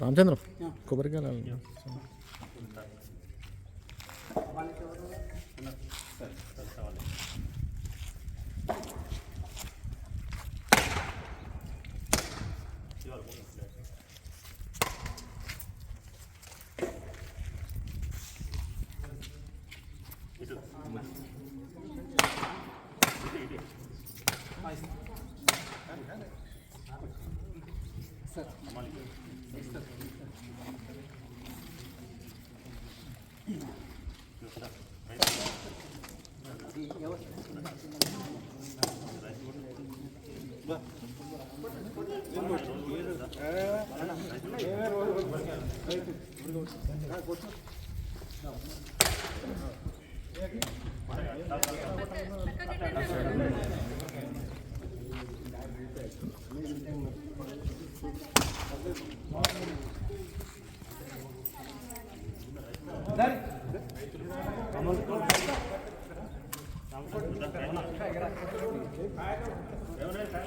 రామచంద్రం కొబ్బరికాయలు ఎవరైనా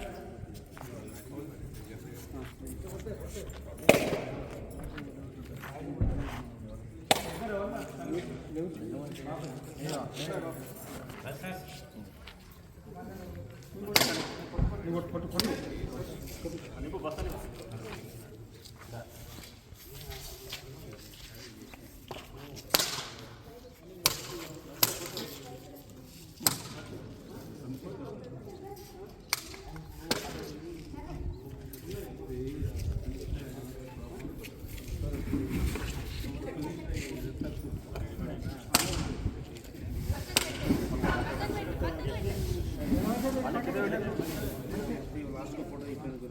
కొట్టు కొట్టు కొట్టు ಫೋಟೋ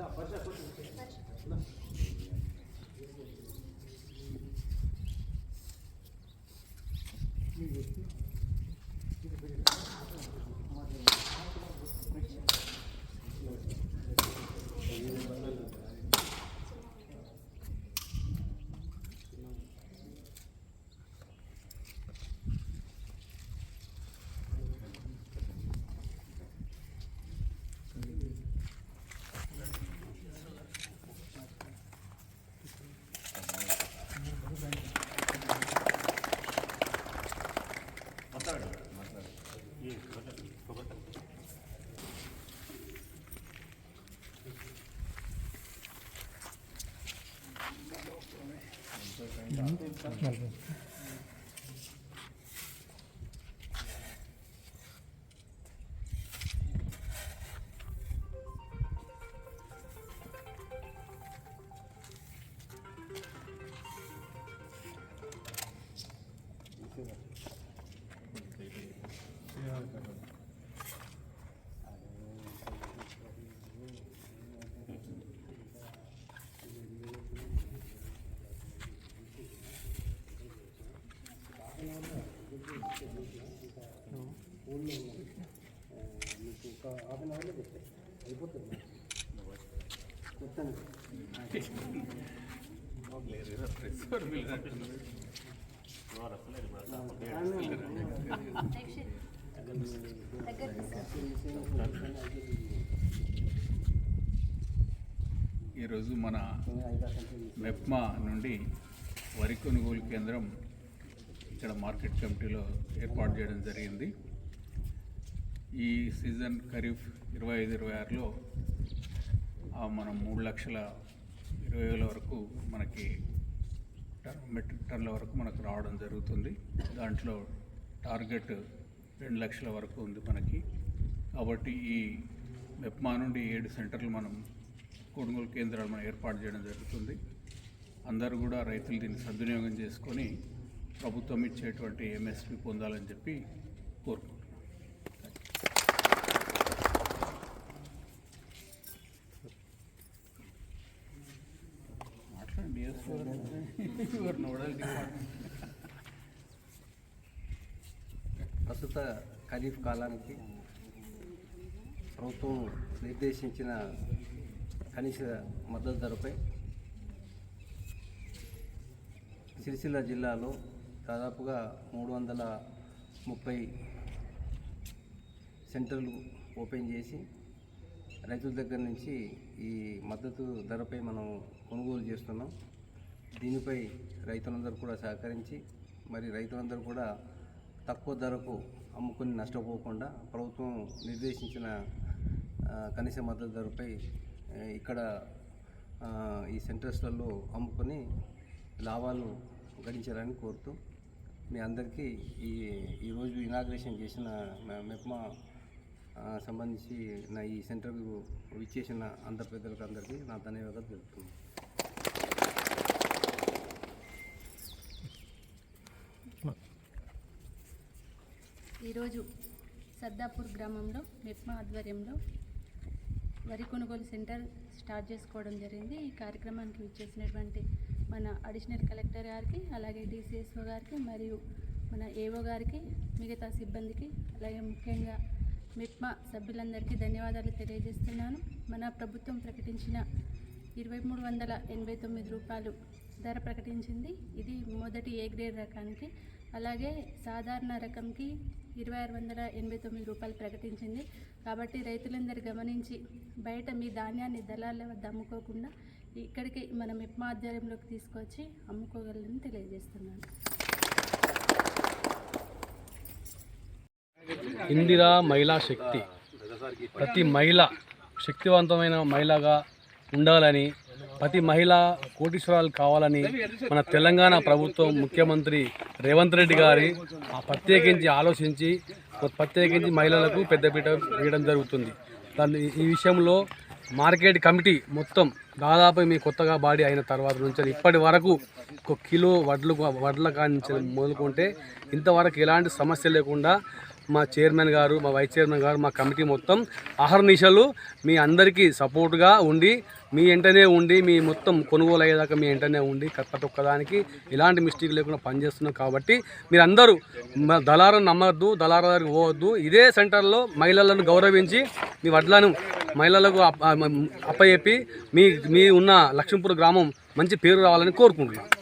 Да, большая, большая. No, no. ఈరోజు మన మెప్మా నుండి వరి కొనుగోలు కేంద్రం ఇక్కడ మార్కెట్ కమిటీలో ఏర్పాటు చేయడం జరిగింది. ఈ సీజన్ ఖరీఫ్ ఇరవై ఐదు ఇరవై ఆరులో మనం మూడు లక్షల ఇరవై వేల వరకు మనకి టన్ మెట్రిక్ టన్నుల వరకు మనకు రావడం జరుగుతుంది. దాంట్లో టార్గెట్ రెండు లక్షల వరకు ఉంది మనకి. కాబట్టి ఈ మెప్మా నుండి ఏడు సెంటర్లు మనం కొనుగోలు కేంద్రాలు మనం ఏర్పాటు చేయడం జరుగుతుంది. అందరూ కూడా రైతులు దీన్ని సద్వినియోగం చేసుకొని ప్రభుత్వం ఇచ్చేటువంటి ఎంఎస్పి పొందాలని చెప్పి కోరుకుంటున్నాను మాట్లాడండి యువర్ నోడల్ డిపార్ట్మెంట్ ప్రస్తుత ఖరీఫ్ కాలానికి ప్రభుత్వం నిర్దేశించిన కనీస మద్దతు ధరపై సిరిసిల్ల జిల్లాలో దాదాపుగా మూడు వందల ముప్పై సెంటర్లు ఓపెన్ చేసి రైతుల దగ్గర నుంచి ఈ మద్దతు ధరపై మనం కొనుగోలు చేస్తున్నాం. దీనిపై రైతులందరూ కూడా సహకరించి మరి రైతులందరూ కూడా తక్కువ ధరకు అమ్ముకొని నష్టపోకుండా ప్రభుత్వం నిర్దేశించిన కనీస మద్దతు ధరపై ఇక్కడ ఈ సెంటర్స్లలో అమ్ముకొని లాభాలు గడించాలని కోరుతూ మీ అందరికీ ఈ ఈరోజు ఇనాగ్రేషన్ చేసిన మెప్మా సంబంధించి నా ఈ సెంటర్కు విచ్చేసిన అందరి పెద్దలకు అందరికీ నా ధన్యవాదాలు తెలుపుతున్నాను. ఈరోజు సర్దాపూర్ గ్రామంలో మెప్మా ఆధ్వర్యంలో వరి కొనుగోలు సెంటర్ స్టార్ట్ చేసుకోవడం జరిగింది. ఈ కార్యక్రమానికి విచ్చేసినటువంటి మన అడిషనల్ కలెక్టర్ గారికి అలాగే డిసిఎస్ఓ గారికి మరియు మన ఏఓ గారికి మిగతా సిబ్బందికి అలాగే ముఖ్యంగా మెప్మా సభ్యులందరికీ ధన్యవాదాలు తెలియజేస్తున్నాను. మన ప్రభుత్వం ప్రకటించిన ఇరవై మూడు వందల ఎనభై తొమ్మిది రూపాయలు ధర ప్రకటించింది. ఇది మొదటి ఏ గ్రేడ్ రకానికి అలాగే సాధారణ రకంకి ఇరవై ఆరు వందల ఎనభై తొమ్మిది రూపాయలు ప్రకటించింది. కాబట్టి రైతులందరూ గమనించి బయట మీ ధాన్యాన్ని దళాల వద్ద అమ్ముకోకుండా ఇక్కడికి మనం మెప్మా ఆధ్వర్యంలోకి తీసుకొచ్చి అమ్ముకోగలని తెలియజేస్తున్నాను. ఇందిరా మహిళా శక్తి. ప్రతి మహిళ శక్తివంతమైన మహిళగా ఉండాలని ప్రతి మహిళ కోటీశ్వరాలు కావాలని మన తెలంగాణ ప్రభుత్వం ముఖ్యమంత్రి రేవంత్ రెడ్డి గారి ఆ ప్రత్యేకించి ఆలోచించి ప్రత్యేకించి మహిళలకు పెద్దపీట వేయడం జరుగుతుంది. దాన్ని ఈ విషయంలో మార్కెట్ కమిటీ మొత్తం దాదాపు మీ కొత్తగా బాడీ అయిన తర్వాత నుంచి ఇప్పటి వరకు ఒక కిలో వడ్లు వడ్ల కానించి మొదలుకుంటే ఇంతవరకు ఎలాంటి సమస్య లేకుండా మా చైర్మన్ గారు మా వైస్ చైర్మన్ గారు మా కమిటీ మొత్తం అహర్నిశలు మీ అందరికీ సపోర్ట్గా ఉండి మీ వెంటనే ఉండి మీ మొత్తం కొనుగోలు అయ్యేదాకా మీ వెంటనే ఉండి ప్రతి ఒక్కదానికి ఎలాంటి మిస్టేక్ లేకుండా పనిచేస్తున్నాం కాబట్టి మీరందరూ దళారం నమ్మద్దు దళార దగ్గరికి పోవద్దు. ఇదే సెంటర్లో మహిళలను గౌరవించి మీ వడ్లను మహిళలకు అప్ప అప్పచెప్పి మీ మీ ఉన్న లక్ష్మీపూర్ గ్రామం మంచి పేరు రావాలని కోరుకుంటున్నాను